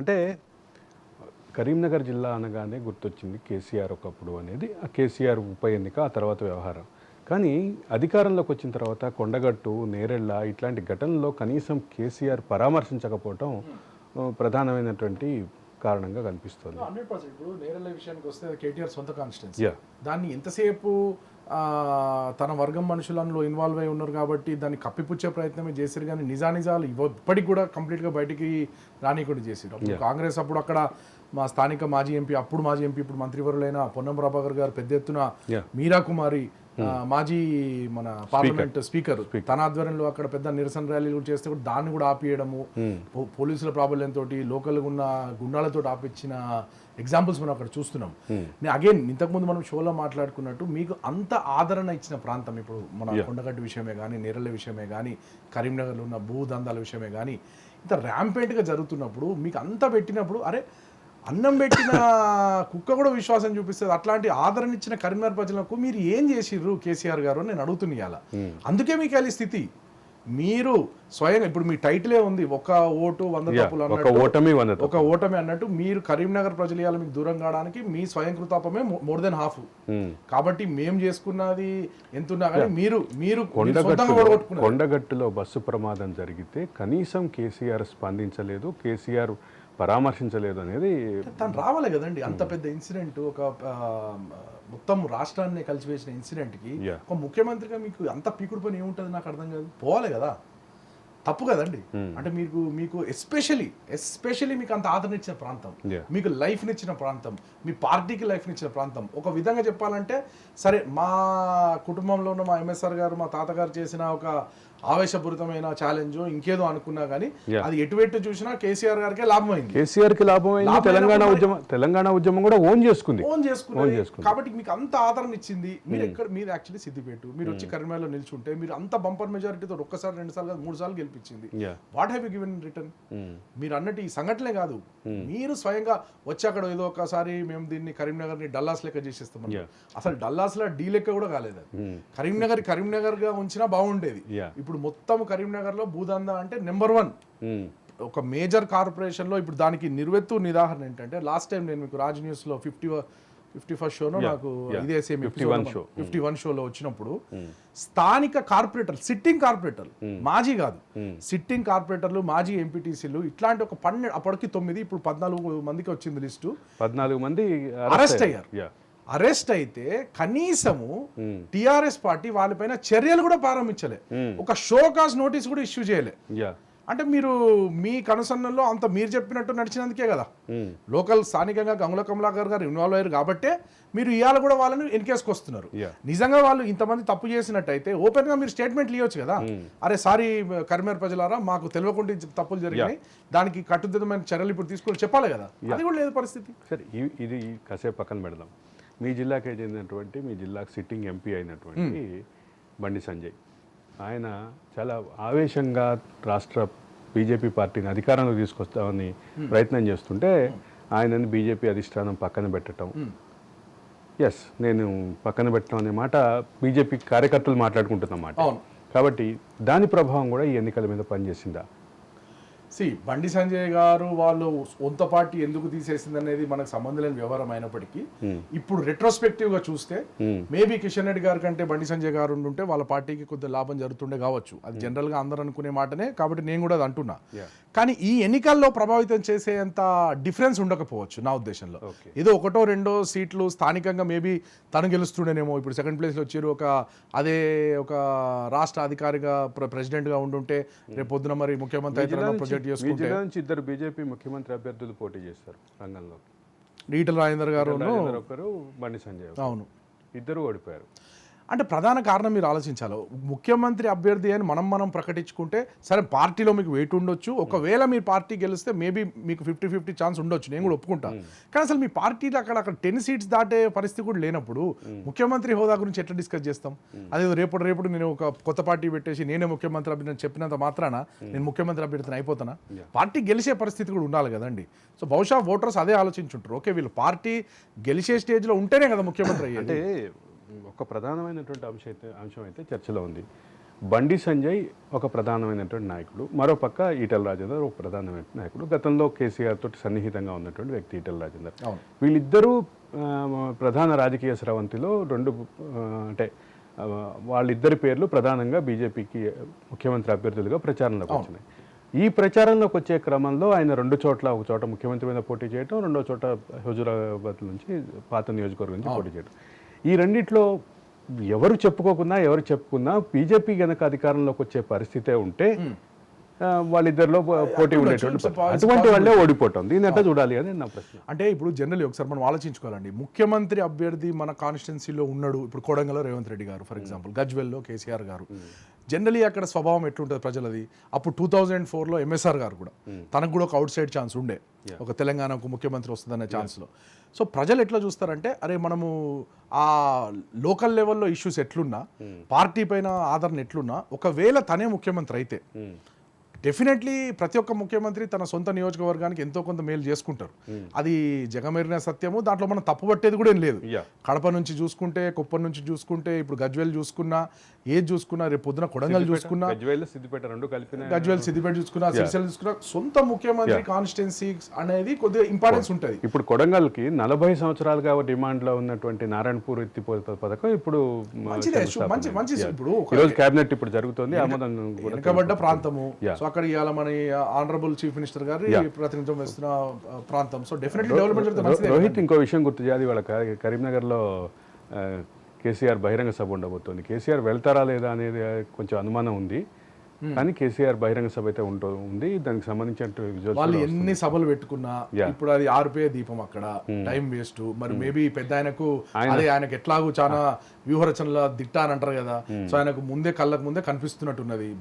అంటే కరీంనగర్ జిల్లా అనగానే గుర్తొచ్చింది కేసీఆర్ ఒకప్పుడు అనేది. ఆ కేసీఆర్ ఉప ఎన్నిక ఆ తర్వాత వ్యవహారం. కానీ అధికారంలోకి వచ్చిన తర్వాత కొండగట్టు నేరెళ్ళ ఇట్లాంటి ఘటనల్లో కనీసం కేసీఆర్ పరామర్శించకపోవటం ప్రధానమైనటువంటి కారణంగా కనిపిస్తుంది. Hundred percent. ఇప్పుడు నేరల విషయానికి వస్తే కేటీఆర్ సొంత కాన్స్టిట్యున్సీ. దాన్ని ఎంతసేపు తన వర్గం మనుషులలో ఇన్వాల్వ్ అయి ఉన్నారు కాబట్టి దాన్ని కప్పిపుచ్చే ప్రయత్నమే చేశారు కానీ నిజానిజాలు ఇప్పటికి కూడా కంప్లీట్గా బయటికి రానికుండా చేశారు అప్పుడు కాంగ్రెస్ అప్పుడు అక్కడ మా స్థానిక మాజీ ఎంపీ అప్పుడు మాజీ ఎంపీ ఇప్పుడు మంత్రివరులైన పొన్నం ప్రభాకర్ గారు పెద్ద ఎత్తున. మీరా కుమారి మాజీ మన పార్లమెంట్ స్పీకర్ తన ఆధ్వర్యంలో అక్కడ పెద్ద నిరసన ర్యాలీలు చేస్తే కూడా దాన్ని కూడా ఆపియడము. పో- పోలీసుల ప్రాబల్యం తోటి లోకల్గా ఉన్న గుండాలతో ఆపిచ్చిన ఎగ్జాంపుల్స్ మనం అక్కడ చూస్తున్నాం. నేను అగైన్ ఇంతకుముందు మనం షోలో మాట్లాడుకున్నట్టు మీకు అంత ఆదరణ ఇచ్చిన ప్రాంతం ఇప్పుడు మన కొండగట్టు విషయమే కానీ నేరల విషయమే కానీ కరీంనగర్లో ఉన్న భూదందాల విషయమే కానీ ఇంత ర్యాంపెంట్గా జరుగుతున్నప్పుడు మీకు అంత పెట్టినప్పుడు అరే అన్నం పెట్టిన కుక్క కూడా విశ్వాసం చూపిస్తుంది. అట్లాంటి ఆదరణ ఇచ్చిన కరీంనగర్ ప్రజలకు మీరు ఏం చేసిర్రు కేసీఆర్ గారు నేను అడుగుతున్నా అందుకే మీకు వెళ్ళి స్థితి. మీరు స్వయంగా ఇప్పుడు మీ టైటిలే ఉంది. ఒక ఓటు వంద తప్పులు ఒక అన్నట్టు ఒక ఓటమి అన్నట్టు మీరు కరీంనగర్ ప్రజలు ఇవాళ మీకు దూరం కావడానికి మీ స్వయం కృతాపమే మోర్ దెన్ హాఫ్. కాబట్టి మేము చేసుకున్నది ఎంత ఉన్నా కానీ మీరు మీరు కొండగట్టులో బస్సు ప్రమాదం జరిగితే కనీసం కేసీఆర్ స్పందించలేదు. కేసీఆర్ పరామర్శించలేదు అనేది తను రావాలి కదండి. అంత పెద్ద ఇన్సిడెంట్ ఒక మొత్తం రాష్ట్రాన్ని కలిసివేసిన ఇన్సిడెంట్కి Yeah. ఒక ముఖ్యమంత్రిగా మీకు అంత పీకుడు పని ఏముంటుంది నాకు అర్థం కాదు. పోవాలి కదా. తప్పు కదండి. అంటే మీకు మీకు ఎస్పెషలీ ఎస్పెషలీ మీకు అంత ఆదరణ ఇచ్చిన ప్రాంతం. మీకు లైఫ్ని ఇచ్చిన ప్రాంతం. మీ పార్టీకి లైఫ్ని ఇచ్చిన ప్రాంతం. ఒక విధంగా చెప్పాలంటే సరే మా కుటుంబంలో ఉన్న మా ఎంఎస్ఆర్ గారు మా తాతగారు చేసిన ఒక ఆవేశపూరితమైన ఛాలెంజ్ ఇంకేదో అనుకున్నా కానీ. అది ఎటువెట్టు చూసినా కేసీఆర్ గారికే లాభం అయింది కేసీఆర్కి లాభం అయింది తెలంగాణ ఉద్యమం తెలంగాణ ఉద్యమం కూడా ఓన్ చేసుకుంది. ఓన్ చేసుకుంది. కాబట్టి మీకు అంత ఆదరణ ఇచ్చింది. మీరు ఎక్కడ మీరు యాక్చువల్లీ సిద్దిపేట మీరు వచ్చి కరీంనగర్లో నిల్చుంటే మీరు అంత బంపర్ మెజారిటీతో ఒక్కసారి రెండు సార్లు కాదు మూడు సార్లు గెలిపించింది. What have you given return మీరు అన్నట్టు ఈ సంఘటనే కాదు. మీరు స్వయంగా వచ్చి అక్కడ ఏదో ఒకసారి మేము దీన్ని కరీంనగర్ని డల్లాస్ లెక్క చేసేస్తాం. అసలు డల్లాస్లో డీ లెక్క కూడా కాలేదు కరీంనగర్ కరీంనగర్గా ఉంచినా బాగుండేది. ఇప్పుడు మొత్తం కరీంనగర్లో భూదందా అంటే నెంబర్ వన్. ఒక మేజర్ కార్పొరేషన్లో ఇప్పుడు దానికి నిర్వెత్తు నిరాహరణ ఏంటంటే లాస్ట్ టైం నేను మీకు రాజ్ న్యూస్లో ఫిఫ్టీ ఫిఫ్టీ ఫస్ట్ షోలో నాకు. ఇదే సేమ్ 51 show. ఫిఫ్టీ వన్ షోలో వచ్చినప్పుడు స్థానిక కార్పొరేటర్ సిట్టింగ్ కార్పొరేటర్ మాజీ కాదు. సిట్టింగ్ కార్పొరేటర్లు మాజీ ఎంపీటీసీలు ఇట్లాంటి ఒక పన్నెండు అప్పటికి తొమ్మిది ఇప్పుడు పద్నాలుగు మందికి వచ్చింది లిస్టు. పద్నాలుగు మంది అరెస్ట్ అయ్యారు. అరెస్ట్ అయితే కనీసము టిఆర్ఎస్ పార్టీ వాళ్ళపైన చర్యలు కూడా ప్రారంభించలే. ఒక షోకాస్ నోటీస్ కూడా ఇష్యూ చేయలే. అంటే మీరు మీ కనుసన్నల్లో అంత మీరు చెప్పినట్టు నడిచినందుకే కదా. లోకల్ స్థానికంగా గంగుల కమలాకర్ గారు ఇన్వాల్వ్ అయ్యారు కాబట్టే మీరు ఇవాళ కూడా వాళ్ళని ఎన్కేసుకు వస్తున్నారు. Yeah. నిజంగా వాళ్ళు ఇంతమంది తప్పు చేసినట్టయితే ఓపెన్గా మీరు స్టేట్మెంట్ ఇవ్వచ్చు కదా. అరే సారీ కరిమేర్ ప్రజలారా మాకు తెలియకుండా తప్పులు జరిగినాయి. దానికి కట్టుదిట్టమైన చర్యలు ఇప్పుడు తీసుకొని చెప్పాలి కదా. అది కూడా లేదు పరిస్థితి. సరే ఇది కాసేపు పక్కన పెడదాం. మీ జిల్లాకే చెందినటువంటి మీ జిల్లాకు సిట్టింగ్ ఎంపీ అయినటువంటి బండి సంజయ్. ఆయన చాలా ఆవేశంగా రాష్ట్ర బీజేపీ పార్టీని అధికారంలో తీసుకొస్తామని ప్రయత్నం చేస్తుంటే ఆయనని బీజేపీ అధిష్టానం పక్కన పెట్టడం ఎస్ నేను పక్కన పెట్టడం అనే మాట బీజేపీ కార్యకర్తలు మాట్లాడుకుంటున్నమాట. కాబట్టి దాని ప్రభావం కూడా ఈ ఎన్నికల మీద పనిచేసిందా? సి బండి సంజయ్ గారు వాళ్ళు సొంత పార్టీ ఎందుకు తీసేసింది అనేది మనకు సంబంధం లేని వ్యవహారం అయినప్పటికీ ఇప్పుడు రెట్రోస్పెక్టివ్గా చూస్తే మేబీ కిషన్ రెడ్డి గారి కంటే బండి సంజయ్ గారు ఉంటే వాళ్ళ పార్టీకి కొద్దిగా లాభం జరుగుతుండే కావచ్చు. అది జనరల్గా అందరూ అనుకునే మాటనే కాబట్టి నేను కూడా అది అంటున్నా. కానీ ఈ ఎన్నికల్లో ప్రభావితం చేసేంత డిఫరెన్స్ ఉండకపోవచ్చు నా ఉద్దేశంలో. ఏదో ఒకటో రెండో సీట్లు స్థానికంగా మేబీ తను గెలుస్తుండేనేమో. ఇప్పుడు సెకండ్ ప్లేస్లో వచ్చారు ఒక అదే ఒక రాష్ట్ర అధికారిగా ప్ర- ప్రెసిడెంట్గా ఉండుంటే రేపు పొద్దున మరి ముఖ్యమంత్రి అయితే ప్రొజెక్ట్ మీ చేసుకుంటే జిల్లా నుంచి ఇద్దరు బీజేపీ ముఖ్యమంత్రి అభ్యర్థులు పోటీ చేస్తారు రంగంలో. ఈటల రాజేందర్ గారు రాజేందర్ ఒకరు బండి సంజయ్ ఒకరు. అవును. ఇద్దరు ఓడిపోయారు. అంటే ప్రధాన కారణం మీరు ఆలోచించాలి. ముఖ్యమంత్రి అభ్యర్థి అని మనం మనం ప్రకటించుకుంటే సరే పార్టీలో మీకు వెయిట్ ఉండొచ్చు. ఒకవేళ మీ పార్టీ గెలిస్తే మేబీ మీకు ఫిఫ్టీ ఫిఫ్టీ ఛాన్స్ ఉండొచ్చు. నేను కూడా ఒప్పుకుంటా. కానీ అసలు మీ పార్టీలో అక్కడ అక్కడ టెన్ సీట్స్ దాటే పరిస్థితి కూడా లేనప్పుడు ముఖ్యమంత్రి హోదా గురించి ఎట్లా డిస్కస్ చేస్తాం? అదే రేపటి రేపటి నేను ఒక కొత్త పార్టీ పెట్టేసి నేనే ముఖ్యమంత్రి అభ్యర్థి చెప్పినంత మాత్రాన నేను ముఖ్యమంత్రి అభ్యర్థిని అయిపోతానా? పార్టీ గెలిచే పరిస్థితి కూడా ఉండాలి కదండి. సో బహుశా ఓటర్స్ అదే ఆలోచించుంటారు. ఓకే వీళ్ళు పార్టీ గెలిచే స్టేజ్లో ఉంటేనే కదా ముఖ్యమంత్రి అంటే ఒక ప్రధానమైనటువంటి అంశం అయితే అంశం అయితే చర్చలో ఉంది. బండి సంజయ్ ఒక ప్రధానమైనటువంటి నాయకుడు. మరోపక్క ఈటల రాజేందర్ ఒక ప్రధానమైన నాయకుడు. గతంలో కేసీఆర్ తోటి సన్నిహితంగా ఉన్నటువంటి వ్యక్తి ఈటల రాజేందర్. వీళ్ళిద్దరూ ప్రధాన రాజకీయ స్రవంతిలో రెండు అంటే వాళ్ళిద్దరి పేర్లు ప్రధానంగా బీజేపీకి ముఖ్యమంత్రి అభ్యర్థులుగా ప్రచారంలోకి వచ్చినాయి. ఈ ప్రచారంలోకి వచ్చే క్రమంలో ఆయన రెండు చోట్ల ఒక చోట ముఖ్యమంత్రి మీద పోటీ చేయటం రెండో చోట హుజురాబాద్ నుంచి పాత నియోజకవర్గం నుంచి పోటీ చేయడం ఈ రెండిట్లో ఎవరు చెప్పుకోకున్నా ఎవరు చెప్పుకున్నా బీజేపీ గనక అధికారంలోకి వచ్చే పరిస్థితే ఉంటే వాళ్ళిద్దరిలో పోటీ ఉండేటువంటి. అటువంటి వాళ్ళే ఓడిపోవటం. దీన్ని ఎట్లా చూడాలి అని నా ప్రశ్న. అంటే ఇప్పుడు జనరల్లీ ఒకసారి మనం ఆలోచించుకోవాలండి. ముఖ్యమంత్రి అభ్యర్థి మన కాన్స్టిట్యున్సీలో ఉన్నాడు. ఇప్పుడు కొడంగల్లో రేవంత్ రెడ్డి గారు ఫర్ ఎగ్జాంపుల్ గజ్వెల్లో కేసీఆర్ గారు. జనరలీ అక్కడ స్వభావం ఎట్లుంటుంది ప్రజలది? అప్పుడు టూ థౌజండ్ ఫోర్లో ఎంఎస్ఆర్ గారు కూడా. తనకు కూడా ఒక అవుట్ సైడ్ ఛాన్స్ ఉండే ఒక తెలంగాణకు ముఖ్యమంత్రి వస్తుందనే ఛాన్స్లో సో ప్రజలు ఎట్లా చూస్తారంటే అరే మనము ఆ లోకల్ లెవెల్లో ఇష్యూస్ ఎట్లున్నా పార్టీ పైన ఆదరణ ఎట్లున్నా ఒకవేళ తనే ముఖ్యమంత్రి అయితే డెఫినెట్లీ ప్రతి ఒక్క ముఖ్యమంత్రి తన సొంత నియోజకవర్గానికి ఎంతో కొంత మేలు చేసుకుంటారు. అది జగమెరిన సత్యము దాంట్లో మనం తప్పుపట్టేది కూడా ఏం లేదు. కడప నుంచి చూసుకుంటే కుప్పం నుంచి చూసుకుంటే ఇప్పుడు గజ్వేల్ చూసుకున్నా ఏది చూసుకున్నా రేపు పొద్దున కొడంగల్ చూసుకున్నా సిద్దిపేట రెండు కలిపిన. గజ్వేల్ సిద్దిపేట చూసుకున్నా సిరిసిల్ల చూసుకున్నా సొంత ముఖ్యమంత్రి కాన్స్టిట్యున్సీ అనేది కొద్దిగా ఇంపార్టెన్స్ ఉంటుంది. ఇప్పుడు కొడంగల్కి నలభై సంవత్సరాలుగా డిమాండ్లో ఉన్నటువంటి నారాయణపూర్ ఎత్తిపోత పథకం ఇప్పుడు మంచి- మంచి. ఇప్పుడు కేబినెట్ ఇప్పుడు జరుగుతుంది వెనుకబడ్డ ప్రాంతము. సో అక్కడ ఇవాళ మన ఆనరబుల్ చీఫ్ మినిస్టర్ గారి ప్రాతినిధ్యం వస్తున్న ప్రాంతం. సో డెఫినెట్లీ డెవలప్మెంట్ రోహిత్ ఇంకో విషయం గుర్తు చేయాలి. వాళ్ళ కరీంనగర్లో కేసీఆర్ బహిరంగ సభ ఉండబోతోంది. కేసీఆర్ వెళ్తారా లేదా అనేది కొంచెం అనుమానం ఉంది. కానీ కేసీఆర్ బహిరంగ సభ అయితే ఉంటూ ఉంది. దానికి సంబంధించిన వాళ్ళు ఎన్ని సభలు పెట్టుకున్నా ఇప్పుడు అది ఆరుపే దీపం అక్కడ. టైం వేస్ట్ మరి మేబీ పెద్ద ఆయనకు అదే ఆయనకు ఎట్లాగూ చాలా వ్యూహరచనల దిట్ట అని అంటారు కదా. సో ఆయనకు ముందే కళ్ళకు ముందే కనిపిస్తున్నట్టున్నది.